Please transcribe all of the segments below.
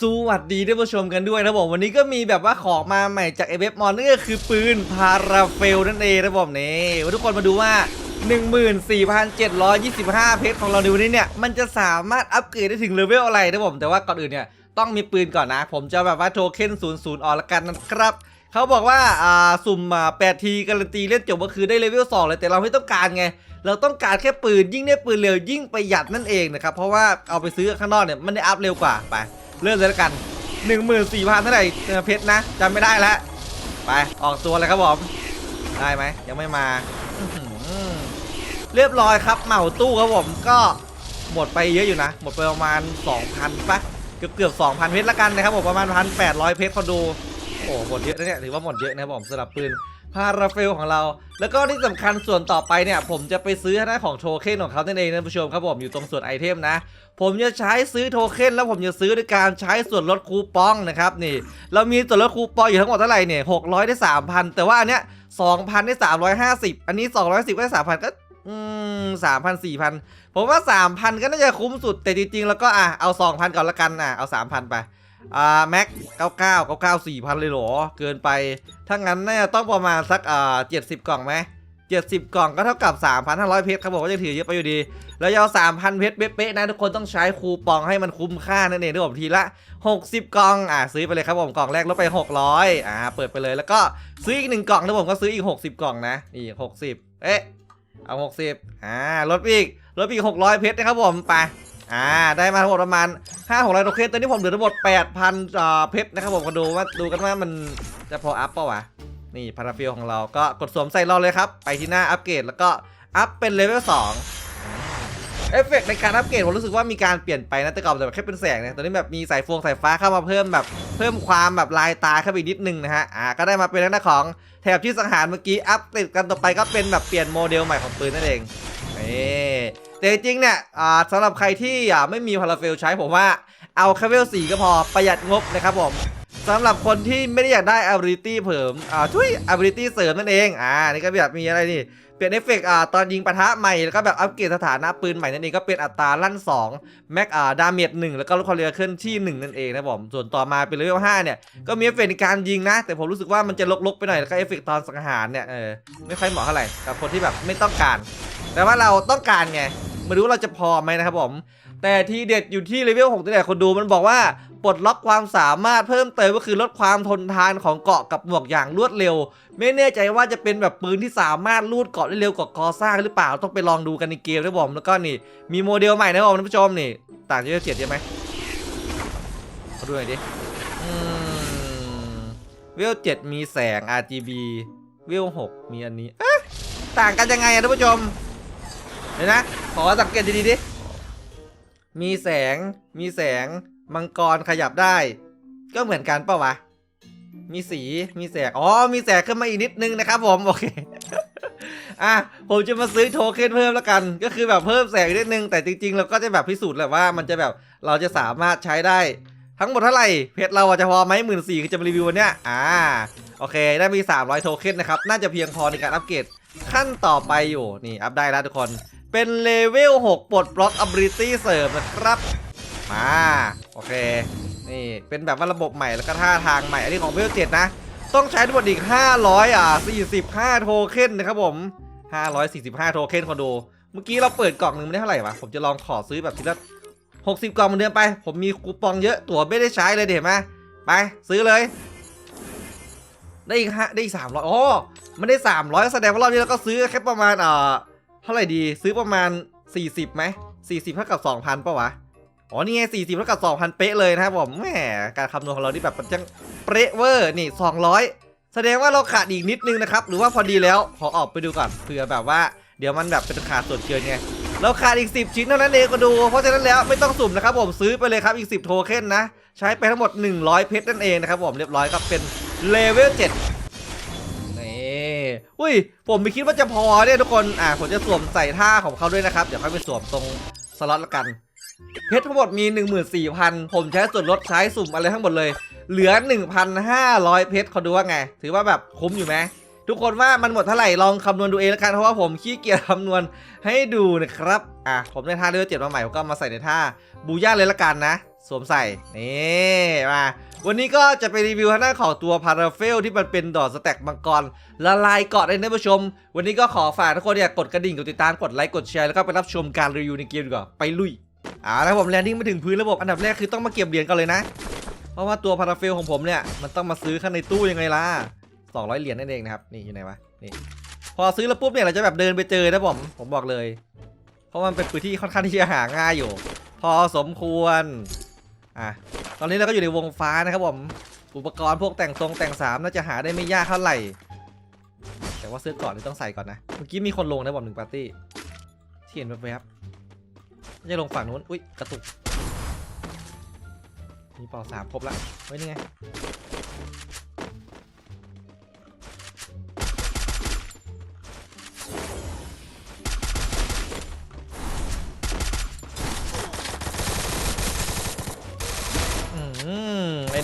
สวัสดีท่านผู้ชมกันด้วยนะผมวันนี้ก็มีแบบว่าของมาใหม่จากเอเวฟมอนนั่นก็คือปืนพาราเฟลนั่นเองนะผมนี่ทุกคนมาดูว่า 14,725 เพชรของเราในวันนี้เนี่ย มันจะสามารถอัปเกรดได้ถึงเลเวลอะไรนะผมแต่ว่าก่อนอื่นเนี่ย ต้องมีปืนก่อนนะ ผมจะแบบว่าโทเค็น00 ออกละกันนะครับเขาบอกว่าอ่าสุ่มมา8ทีการันตีเล่นจบก็คือได้เลเวล2เลยแต่เราไม่ต้องการไงเราต้องการแค่ปืนยิ่งได้ปืนเร็วยิ่งประหยัดนั่นเองนะครับเพราะว่าเอาไปซื้อข้างนอกเนี่ยมันได้อัพเร็วกว่าไป เริ่มเลยล้วกัน 14,000เท่าไหร่เออเพชรนะจำไม่ได้แล้วไปออกตัวเลยครับผมได้ไหมยังไม่มาเรียบร้อยครับเหมาตู้ครับผมก็หมดไปเยอะอยู่นะ หมดไปประมาณ 2,000ปะเกือบเกือบ2,000เพชรละกันนะครับผมประมาณ1,800เพชรคนดูโอ้หมดเยอะนะเนี่ยถือว่าหมดเยอะนะครับผมสำหรับปืน พาราเฟลของเรา แล้วก็ที่สำคัญส่วนต่อไปเนี่ยผมจะไปซื้อหน้าของโทเค็นของเขานั่นเองนะผู้ชมครับผมอยู่ตรงส่วนไอเทมนะ ผมจะใช้ซื้อโทเค็นแล้วผมจะซื้อด้วยการใช้ส่วนลดคูปองนะครับนี่ เรามีส่วนลดคูปองอยู่ทั้งหมดเท่าไหร่เนี่ย600ได้3,000แต่ว่าอันเนี้ย2,000ได้350อันนี้210ได้3,000ก็อืม3,000 4,000ผมว่า3,000ก็น่าจะคุ้มสุดแต่จริงๆแล้วก็อะเอา2,000ก่อนละกันอะเอา3,000ไป อ่าแม็ก99 99 4,000เลยเหรอ เกินไป ถ้างั้นน่าจะต้องประมาณสักอ่า70กล่องไหม70กล่องก็เท่ากับ3,500เพชรครับผมก็จะถือเยอะไปอยู่ดี แล้วจะเอา3,000เพชรเป๊ะๆนะทุกคนต้องใช้คูปองให้มันคุ้มค่านั่นเองทุกผมทีละ60กล่องอ่าซื้อไปเลยครับผมกล่องแรกลดไป600อ่าเปิดไปเลยแล้วก็ซื้ออีกหนึ่งกล่องนะผมก็ซื้ออีก60กล่องนะอีก60เอ๊ะเอา60อ่าลดอีกลดอีก600เพชรนะครับผมไป อ่าได้มาทั้งหมดประมาณ5 600โอเคตอนนี้ผมเหลือทั้งหมด 8,000อ่าเพชรนะครับผมก็ดูว่าดูกันว่ามันจะพออัพเปล่าวะนี่พาราฟิลของเราก็กดสวมใส่เราเลยครับ ไปที่หน้าอัปเกรดแล้วก็อัพเป็นเลเวล2เอฟเฟกต์ในการอัปเกรดผมรู้สึกว่ามีการเปลี่ยนไปนะแต่ก่อนแบบแค่เป็นแสงเนี่ยตอนนี้แบบมีสายฟงสายฟ้าเข้ามาเพิ่มแบบ เพิ่มความแบบลายตาเข้าไปนิดนึงนะฮะอ่าก็ได้มาเป็นลักษณะของแถบที่สังหารเมื่อกี้อัพติดกันต่อไปก็เป็นแบบเปลี่ยนโมเดลใหม่ของปืนนั่นเองนี่ แต่จริงเนี่ยอ่าสำหรับใครที่อ่าไม่มีพาราเฟลใช้ผมว่าเอาแค่เวล4ก็พอประหยัดงบนะครับผม สำหรับคนที่ไม่ได้อยากได้ ability เพิ่มอ่าช่วย ability เสริมนั่นเองอ่านี่ก็แบบมีอะไรนี่เปลี่ยนเอฟเฟกต์อ่าตอนยิงปะทะใหม่แล้วก็แบบอัปเกรดสถานะปืนใหม่นั่นเองก็เป็นอัตราลั่น2แม็กอ่าดาเมจ1แล้วก็ลดความเร็วเคลื่อนที่ 1 นั่นเองนะผมส่วนต่อมาเป็นเลเวล5เนี่ยก็มีเอฟเฟกต์ในการยิงนะ แต่ผมรู้สึกว่ามันจะลกๆไปหน่อยแล้วก็เอฟเฟกต์ตอนสังหารเนี่ยเออไม่ค่อยเหมาะเท่าไหร่กับคนที่แบบไม่ต้องการ แต่ว่าเราต้องการไงมาดูว่าเราจะพอไหมนะครับผม แต่ที่เด็ดอยู่ที่เลเวล6ตัวเนี่คนดูมันบอกว่าปลดล็อกความสามารถเพิ่มเติมก็คือลดความทนทานของเกาะกับหมวกอย่างรวดเร็ว ไม่แน่ใจว่าจะเป็นแบบปืนที่สามารถลูดเกาะได้เร็วกว่ากอซ่าหรือเปล่าต้องไปลองดูกันในเกมนะผมแล้วก็นี่ มีโมเดลใหม่นะผมท่านผู้ชมนี่ ต่างจากเจ็ดใช่ไหมมาดูหน่อยดิเวลเจ็ดมีแสง RGB เวลหกมีอันนี้ต่างกันยังไงอะท่านผู้ชมเดี๋ยวนะ ขอสังเกตดีๆดิ มีแสง มีแสง มังกรขยับได้ ก็เหมือนกันเปล่าวะ มีสี มีแสง อ๋อ มีแสงขึ้นมาอีกนิดนึงนะครับผม โอเค อะ ผมจะมาซื้อโทเค็นเพิ่มแล้วกัน ก็คือแบบเพิ่มแสงอีกนิดนึง แต่จริงๆ เราก็จะแบบพิสูจน์แหละว่ามันจะแบบเราจะสามารถใช้ได้ทั้งหมดเท่าไหร่ เพชรเราจะพอไหมหมื่นสี่คือจะมารีวิววันเนี้ย อ่า โอเค ได้มี 300 โทเค็นนะครับ น่าจะเพียงพอในการอัปเกรดขั้นต่อไปอยู่ นี่ อัพได้แล้วทุกคน เป็นเลเวล 6 ปลดบล็อก ability เสริมนะครับ มา โอเค นี่เป็นแบบว่าระบบใหม่แล้วก็ท่าทางใหม่ อันนี้ของเวลเจ็ดนะ ต้องใช้ทั้งหมดอีก 500 อะ 45 โทเค็นนะครับผม 545 โทเค็นคนดู เมื่อกี้เราเปิดกล่องหนึ่งไม่ได้เท่าไหร่วะผมจะลองขอซื้อแบบทีละ60 กล่องเหมือนเดิมไป ผมมีคูปองเยอะตั๋วไม่ได้ใช้เลยเดี๋ยวมาไปซื้อเลย ได้อีกห้าได้อีกสามร้อยอ๋อมันได้สามร้อยแสดงว่ารอบนี้เราก็ซื้อแค่ประมาณเอ่อ ท่าไหร่ดีซื้อประมาณ 40ไหม40เท่ากับ 2,000ปะวะอ๋อนี่ไง40เท่ากับ 2,000 เป๊ะเลยนะครับผมแหมการคำนวณของเราที่แบบมันจังเป๊ะเวอร์นี่ 200 แสดงว่าเราขาดอีกนิดนึงนะครับ หรือว่าพอดีแล้วขอออกไปดูก่อนเผื่อแบบว่าเดี๋ยวมันแบบเป็นขาดส่วนเกินไงเราขาดอีก 10 ชิ้นเท่านั้นเองก็ดู เพราะฉะนั้นแล้วไม่ต้องสุ่มนะครับผมซื้อไปเลยครับอีก 10 โทเค็นนะ ใช้ไปทั้งหมด 100 เพชรนั่นเองนะครับผมเรียบร้อยครับเป็นเลเวล7 อุ้ย ผมไม่คิดว่าจะพอเนี่ยทุกคน อ่าผมจะสวมใส่ท่าของเขาด้วยนะครับ เดี๋ยวค่อยไปสวมตรงสล็อตละกัน เพชรทั้งหมดมี 14,000 ผมใช้ส่วนลดใช้สุ่มอะไรทั้งหมดเลย เหลือ 1,500 เพชรเขาดูว่าไง ถือว่าแบบคุ้มอยู่ไหมทุกคนว่ามันหมดเท่าไหร่ลองคำนวณดูเองละกันเพราะว่าผมขี้เกียจคำนวณให้ดูนะครับ อะผมได้ท่าเลือเจ็ดมาใหม่ผมก็มาใส่ในท่าบูย่าเลยละกันนะ สวมใส่นี่มา วันนี้ก็จะไปรีวิวทางด้าของตัวพาราเฟลที่มันเป็นดอกสแต็กมังกรละลายเกาะเลยนผู้ชม วันนี้ก็ขอฝากทุกคนเนี่ยกดกระดิ่งกดติดตามกดไลค์กดแชร์แล้วก็ไปรับชมการรีวิวในเกมดีกว่าไปลุยอ่าแล้วผมแลนดิ้งมาถึงพื้นระบบอันดับแรกคือต้องมาเก็บเหรียญกันเลยนะ เพราะว่าตัวพาราเฟลของผมเนี่ยมันต้องมาซื้อข้างในตู้ยังไงล่ะ200 เหรียญนั่นเองนะครับนี่อยู่ไหนวะนี่พอซื้อแล้วปุ๊บเนี่ยเราจะแบบเดินไปเจอนะผมผมบอกเลย เพราะมันเป็นพื้นที่ค่อนข้างที่จะหาง่ายอยู่ พอสมควรอะ ตอนนี้เราก็อยู่ในวงฟ้านะครับผม อุปกรณ์พวกแต่งทรงแต่งสามน่าจะหาได้ไม่ยากเท่าไหร่ แต่ว่าซื้อก่อนนี่ต้องใส่ก่อนนะ เมื่อกี้มีคนลงนะผมหนึ่งปาร์ตี้ที่เห็นแวบๆน่าจะลงฝั่งนู้น อุ้ยกระตุก มีปอสามครบละไว้นี่ไง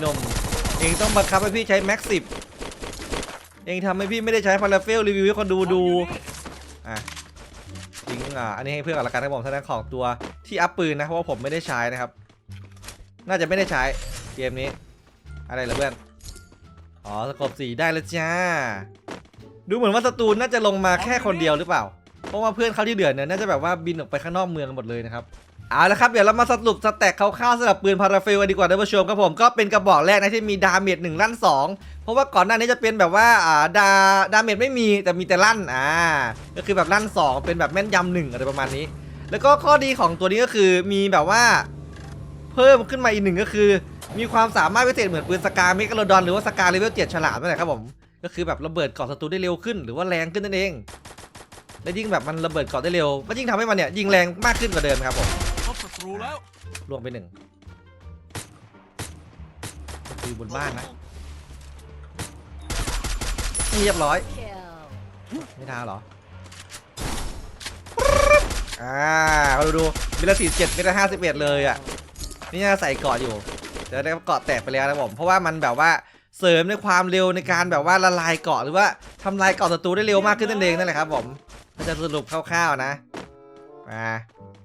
นม เองต้องบังคับให้พี่ใช้แม็กสิบเองทำให้พี่ไม่ได้ใช้พาราเฟลรีวิวให้คนดูดูอะทิ้งอะอันนี้ให้เพื่อนกันละกันครับผมท่านของตัวที่อัพปืนนะเพราะว่าผมไม่ได้ใช้นะครับ น่าจะไม่ได้ใช้เกมนี้ อะไรเหรอเพื่อนอ๋อสกบสีได้แล้วจ้า ดูเหมือนว่าสตูนน่าจะลงมาแค่คนเดียวหรือเปล่า เพราะว่าเพื่อนเขาที่เดือดเนี่ยน่าจะแบบว่าบินออกไปข้างนอกเมืองกันหมดเลยนะครับ เอาละครับเดี๋ยวเรามาสรุปสแต็กคร่าวๆสำหรับปืนพาราเฟลกันดีกว่าท่านผู้ชมครับผมก็เป็นกระบอกแรกนะที่มีดาเมจหนึ่งลั่นสองเพราะว่าก่อนหน้านี้จะเป็นแบบว่าอ่าดาดาเมจไม่มีแต่มีแต่ลั่นอ่าก็คือแบบลั่นสองเป็นแบบแม่นยำหนึ่งอะไรประมาณนี้ แล้วก็ข้อดีของตัวนี้ก็คือมีแบบว่า เพิ่มขึ้นมาอีกหนึ่งก็คือ มีความสามารถพิเศษเหมือนปืนสกาเมกาโลดอนหรือว่าสกาเลเวลเจ็ดฉลามนั่นแหละครับผมก็คือแบบระเบิดเกาะศัตรูได้เร็วขึ้นหรือว่าแรงขึ้นนั่นเอง และยิ่งแบบมันระเบิดเกาะได้เร็วก็ยิ่งทำให้มันเนี่ยยิงแรงมากขึ้นกว่าเดิมครับผม รูแล้วลวงไปหนึ่งคือบนบ้านนะเรียบร้อย ไม่ท้าเหรอ อ่าเราดูดูเมตรสี่เจ็ดเมตรห้าสิบเอ็ดเลยอะ นี่น่าใส่เกาะอยู่แต่ได้เกาะแตกไปแล้วนะผม เพราะว่ามันแบบว่าเสริมในความเร็วในการแบบว่าละลายเกาะหรือว่าทำลายเกาะศัตรูได้เร็วมากขึ้นนั่นเองนั่นแหละครับผมถ้าจะสรุปคร่าวๆนะมา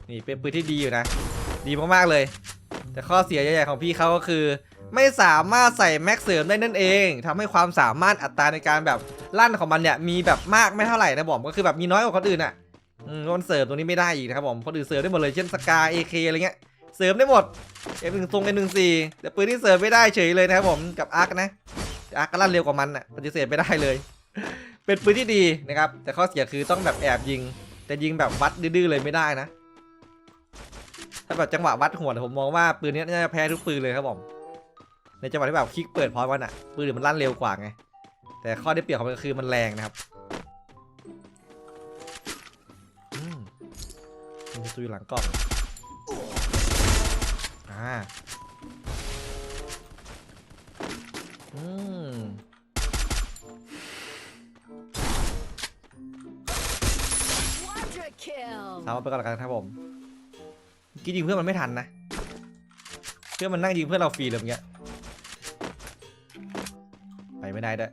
นี่เป็นปืนที่ดีอยู่นะ ดีมากๆเลย แต่ข้อเสียใหญ่ๆของพี่เขาก็คือ ไม่สามารถใส่แม็กเสริมได้นั่นเองทำให้ความสามารถอัตราในการแบบลั่นของมันเนี่ยมีแบบมากไม่เท่าไหร่นะผมก็คือแบบมีน้อยกว่าคนอื่นอะอืมมันเสริมตัวนี้ไม่ได้อีกนะครับผมคนอื่นเสริมได้หมดเลยเช่นสกาเอเคอะไรเงี้ยเสริมได้หมดเอฟหนึ่งทรงเอหนึ่งสี่แต่ปืนที่เสริมไม่ได้เฉยเลยนะครับผมกับอาร์คนะอาร์คก็ลั่นเร็วกว่ามันอะปฏิเสธไม่ได้เลย เป็นปืนที่ดีนะครับแต่ข้อเสียคือต้องแบบแอบยิง แต่ยิงแบบวัดดื้อๆเลยไม่ได้นะ ถ้าแบบจังหวะวัดหัวเนี่ยผมมองว่าปืนนี้น่าจะแพ้ทุกปืนเลยครับผมในจังหวะที่แบบคลิกเปิดพร้อมกันอะปืนมันลั่นเร็วกว่าไงแต่ข้อได้เปรียบของมันก็คือมันแรงนะครับอืมมีประตูอยู่หลังกล่องอ่าอืม Quadra kill. สามารถไปก่อนละกันครับผมเมื่อ กี้ยิงเพื่อนมันไม่ทันนะ เพื่อนมันนั่งยิงเพื่อนเราฟรีเลยเมื่อกี้ย ไปไม่ได้ด้วย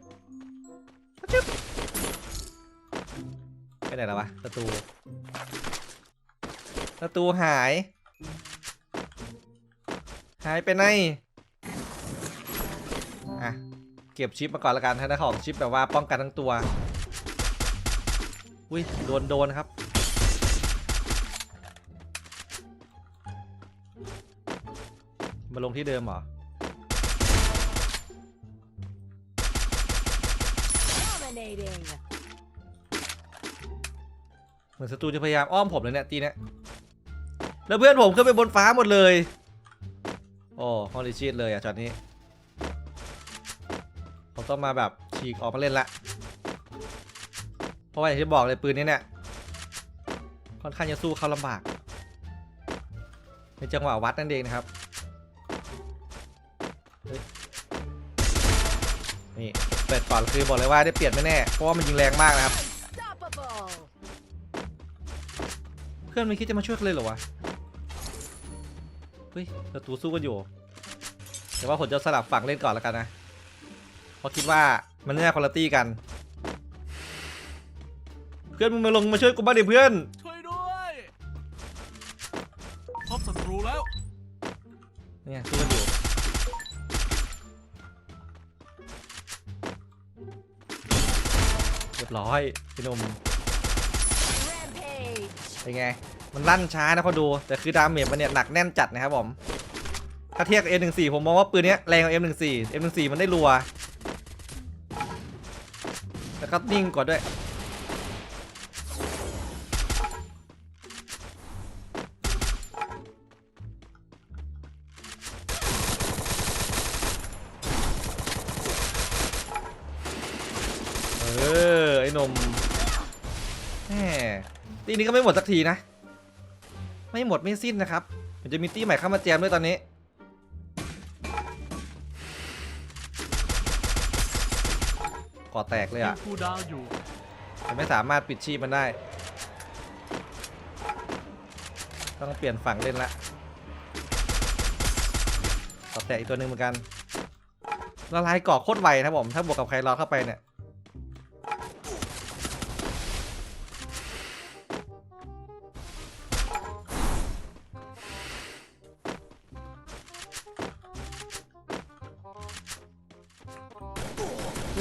ไปไหนแล้ววะประตูประตูหาย หายไปไหนอะเก็บชิปมาก่อนละกันถ้าได้ของชิปแบบว่าป้องกันทั้งตัว อุ้ยโดนโดนครับ มาลงที่เดิมเหรอ Dominating. เหมือนศัตรูจะพยายามอ้อมผมเลยเนี่ยตีเนี่ยแล้วเพื่อนผมขึ้นไปบนฟ้าหมดเลยโอ้ฮอลลีชีตเลยอะจอดนี้ ผมต้องมาแบบฉีกออกมาเล่นละ เพราะว่าอย่างที่บอกเลยปืนนี้เนี่ย ค่อนข้างจะสู้เขาลำบาก ในจังหวะวัดนั่นเองนะครับ เปิดก่อนคือบอกเลยว่าได้เปรียบแน่ๆเพราะว่ามันยิงแรงมากนะครับ Unstoppable. เพื่อนไม่คิดจะมาช่วยกันเลยเหรอวะเฮ้ยศัตรูสู้กันอยู่แต่ว่าผมจะสลับฝั่งเล่นก่อนแล้วกันนะเพราะคิดว่ามันน่าคุณภาพกัน เพื่อนมึงมาลงมาช่วยกูบ้างดิเพื่อนช่วยด้วยพบศัตรูแล้วเนี่ยสู้กันอยู่ รียบร้อยพี่หนุ่ม Rampage. เป็นไง มันลั่นช้านะเขาดู แต่คือดาเมจมันเนี่ยหนักแน่นจัดนะครับผมถ้าเทียบกับ M14 ผมมองว่าปืนเนี้ยแรงกว่า M14 M14 มันได้รัว แล้วก็นิ่งกว่าด้วย นมแหมตีนี้ก็ไม่หมดสักทีนะ ไม่หมดไม่สิ้นนะครับมันจะมีตีใหม่เข้ามาแจมด้วยตอนนี้ก่อแตกเลยอะคูลดาวน์อยู่แต่ไม่สามารถปิดชีพมันได้ ต้องเปลี่ยนฝั่งเล่นละก่อแตกอีกตัวหนึ่งเหมือนกันละลายเกาะโคตรไวนะผม ถ้าบวกกับใครรอเข้าไปเนี่ย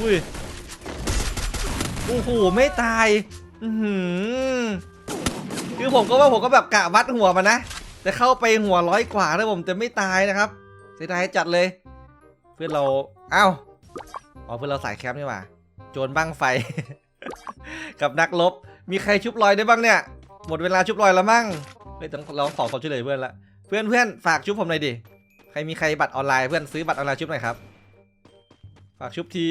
อุ้ยโอ้โหไม่ตายอือคือผมก็ว่าผมก็แบบกะวัดหัวมันนะแต่เข้าไปหัวร้อยกว่าแล้วผมจะไม่ตายนะครับเสียดายจัดเลย เพื่อนเราเอ้าอ๋อเพื่อนเราสายแคมป์นี่หว่าโจรบ้างไฟ กับนักรบมีใครชุบลอยได้บ้างเนี่ย หมดเวลาชุบลอยแล้วมั้งเฮ้ยต้องลองขอความช่วยเหลือเพื่อนละเพื่อนเพื่อนฝากชุบผมหน่อยดิใครมีใครบัตรออนไลน์เพื่อนซื้อบัตรออนไลน์ชุบหน่อยครับ ฝากชุบที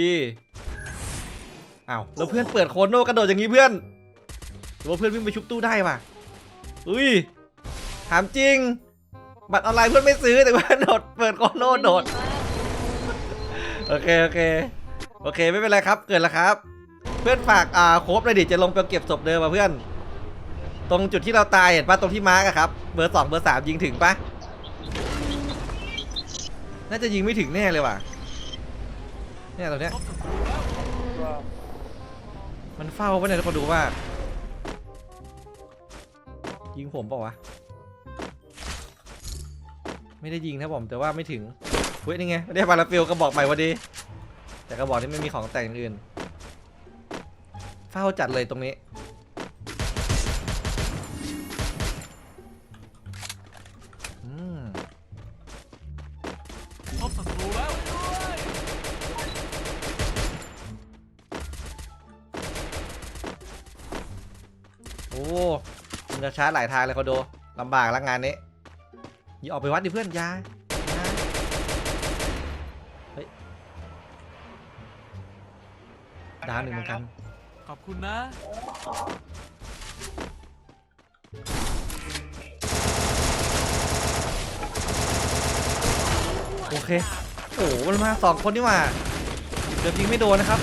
อ้าวแล้วเพื่อนเปิดโคโน่กระโดดอย่างนี้เพื่อนหรือว่าเพื่อนวิ่งไปชุบตู้ได้ว่ะอุ้ยถามจริง บัตรออนไลน์เพื่อนไม่ซื้อแต่ว่าโดดเปิดโคโน่โดดโอเคโอเคโอเคไม่เป็นไรครับเกิดแล้วครับ เพื่อนฝากอ่าโคบเลยดิจะลงไปเก็บศพเดิมมาเพื่อน ตรงจุดที่เราตายเห็นปะตรงที่มาร์กอะครับเบอร์สองเบอร์สามยิงถึงปะน่าจะยิงไม่ถึงแน่เลยว่ะ เนี่ยตรงเนี้ยพบศัตรูแล้วมันเฝ้าปะเนี่ยทุกคนดูว่า ยิงผมเปล่าวะ ไม่ได้ยิงนะผมแต่ว่าไม่ถึงเฮ้ยนี่ไงได้บาราฟิลกระบอกใหม่พอดี แต่กระบอกนี้ไม่มีของแต่งอย่างอื่น เฝ้าจัดเลยตรงนี้ มันจะชาร์จหลายทางเลยเขาดูลำบากแล้วงานนี้อย่าออกไปวัดดิเพื่อนอยาอยาเฮ้ยดาวหนึ่งเหมือนกัน ขอบคุณนะโอเค โอ้โหมันมาสองคนนี่หว่าเดี๋ยวยิงไม่โดนนะครับ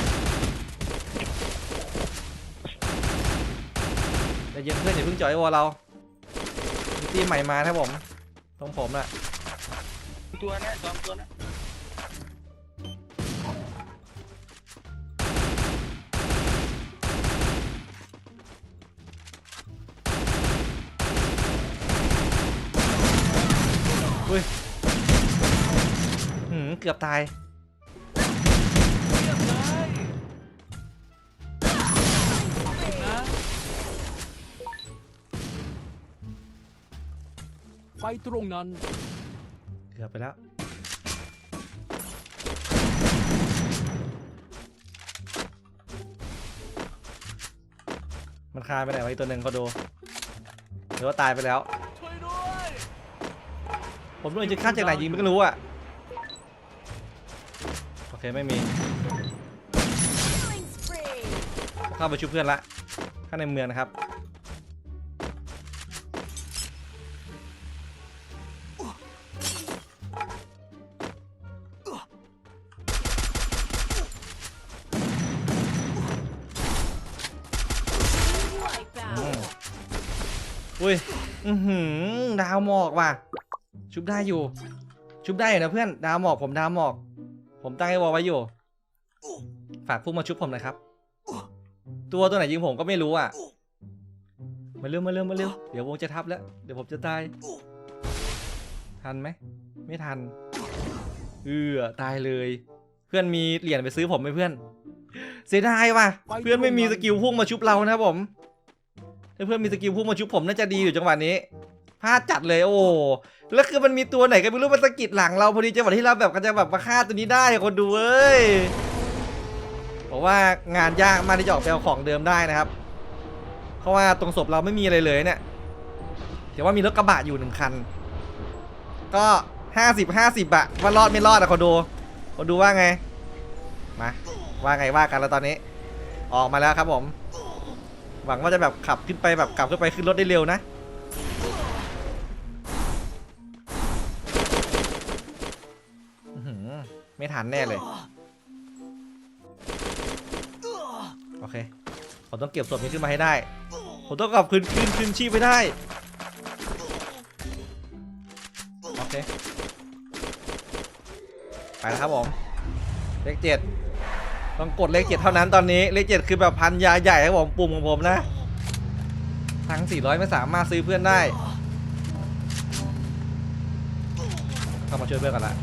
แต่ เย็นเพื่อนอย่าเพิ่งจ่อยวอลเรามีทีมใหม่มานะครับผมตรงผมน่ะตัวนะสองตัวนะหืมเกือบตาย ไปตรงนั้น เกือบไปแล้ว มันคายไปไหนวะอีกตัวหนึ่งเขาดูหรือว่าตายไปแล้ว ช่วยด้วยผมด้จะฆ่าจากไหนยิงไม่รู้อะ โอเคไม่มี Killing spree. เข้าไปชุบเพื่อนละ ข้างในเมืองนะครับ อุ้ย อือหือ ดาวหมอกว่ะ ชุบได้อยู่ ชุบได้อยู่นะเพื่อน ดาวหมอกผมดาวหมอก ผมตั้งไอ้วอลไว้อยู่ ฝากพวกมาชุบผมหน่อยครับ ตัวตัวไหนยิงผมก็ไม่รู้อะ มาเร็วมาเร็วมาเร็ว เดี๋ยววงจะทับแล้ว เดี๋ยวผมจะตาย ทันไหม ไม่ทัน เออตายเลย เพื่อนมีเหรียญไปซื้อผมไหมเพื่อน เสียดายว่ะ เพื่อนไม่มีสกิลพุ่งมาชุบเรานะผม เพื่อนมีสกิลพุ่งมาชุบผมน่าจะดีอยู่จังหวะนี้พลาดจัดเลยโอ้แล้วคือมันมีตัวไหนก็ไม่รู้มันสะกิดหลังเราพอดีจังหวะที่เราแบบก็จะแบบมาฆ่าตัวนี้ได้คนดูเอ้ยบอกว่างานยากมากที่จะออกไปเอาของเดิมได้นะครับ เพราะว่าตรงศพเราไม่มีอะไรเลยเนี่ยแต่ว่ามีรถกระบะอยู่หนึ่งคัน ก็ห้าสิบห้าสิบอะว่ารอดไม่รอดอะคนดูคนดูว่าไงมาว่าไงว่ากันแล้วตอนนี้ ออกมาแล้วครับผม หวังว่าจะแบบขับขึ้นไปแบบกลับขึ้นไปขึ้นรถได้เร็วนะ ไม่ทันแน่เลย โอเค ผมต้องเก็บศพนี้ขึ้นมาให้ได้ ผมต้องกลับคืนคืนคืนชีพไปได้ โอเค ไปแล้วครับผม เลขเจ็ด ต้องกดเลขเจ็ดเท่านั้นตอนนี้เลขเจ็ดคือแบบพันยาใหญ่ครับผมปุ่มของผมนะ ทั้ง 400 ไม่สามารถซื้อเพื่อนได้ เข้ามาช่วยเพื่อนกันละ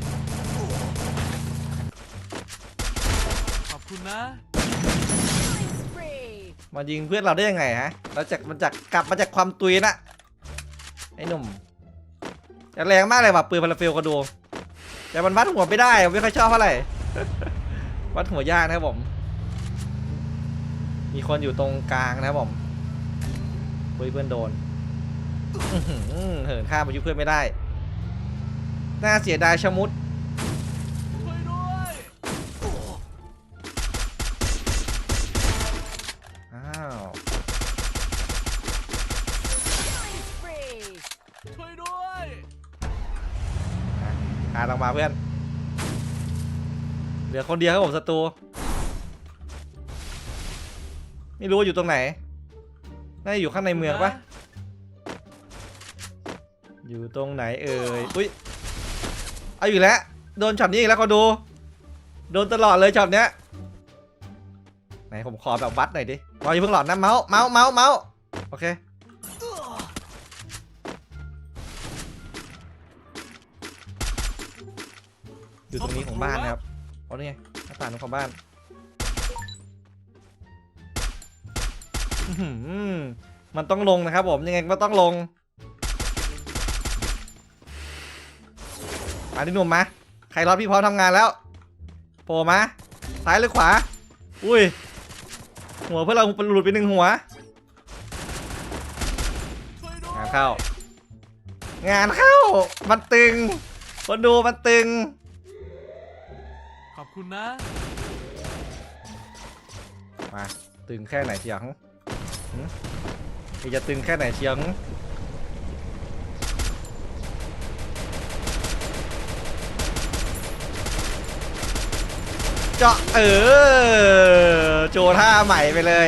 ขอบคุณนะ Spree. มายิงเพื่อนเราได้ยังไงฮะเราจากมันจากกลับมาจากความตุยนะไอ้หนุ่มจะแรงมากเลยว่ะปืนพาราเฟลก็ดูแต่มันวัดหัวไม่ได้ผมไม่ค่อยชอบเท่าไหร่ วัดหัวยากนะครับผม มีคนอยู่ตรงกลางนะครับผมเฮ้ยเพื่อนโดนอื้อหือเหินข้ามไปยุบเพื่อนไม่ได้ น่าเสียดายชะมุดช่วยด้วยอ้าว Killing spree. ช่วยด้วยหาลงมาเพื่อนเห ลือคนเดียวครับผมศัตรูไม่รู้ว่าอยู่ตรงไหน น่าจะอยู่ข้างในเมืองปะอยู่ตรงไหนเอ่ย อุ้ย เอาอยู่แล้ว โดนช็อตนี้อีกแล้วก็ดู โดนตลอดเลยช็อตเนี้ย ไหนผมขอแบบวัดหน่อยดิรออยู่เพิ่งหลอดนะเมาส์ เมาส์ เมาส์ เมาส์ โอเค อยู่ตรงนี้ของบ้านนะครับ เอานี่ไงหน้าต่างของบ้านมันต้องลงนะครับผมยังไงก็ต้องลงมาที่หนุ่มมาใครรอพี่พร้อมทำงานแล้วโผล่มาซ้ายหรือขวา อุ้ย หัวเพื่อเราหลุดไปหนึ่งหัว งานเข้า งานเข้า มันตึงคนดูมันตึง ขอบคุณนะ มาตึงแค่ไหนเชียงหึพี่จะตึงแค่ไหนเชียงเจาะเออโจท่าใหม่ไปเลย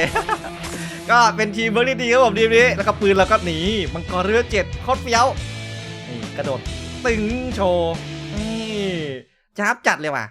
ก็เป็นทีมเบิร์กที่ดีครับผมทีมนี้แล้วก็ปืนเราก็หนีมังกรเรือเจ็ดโคตรเฟี้ยวนี่กระโดดตึงโชว์นี่จ้าบจัดเลยว่ะ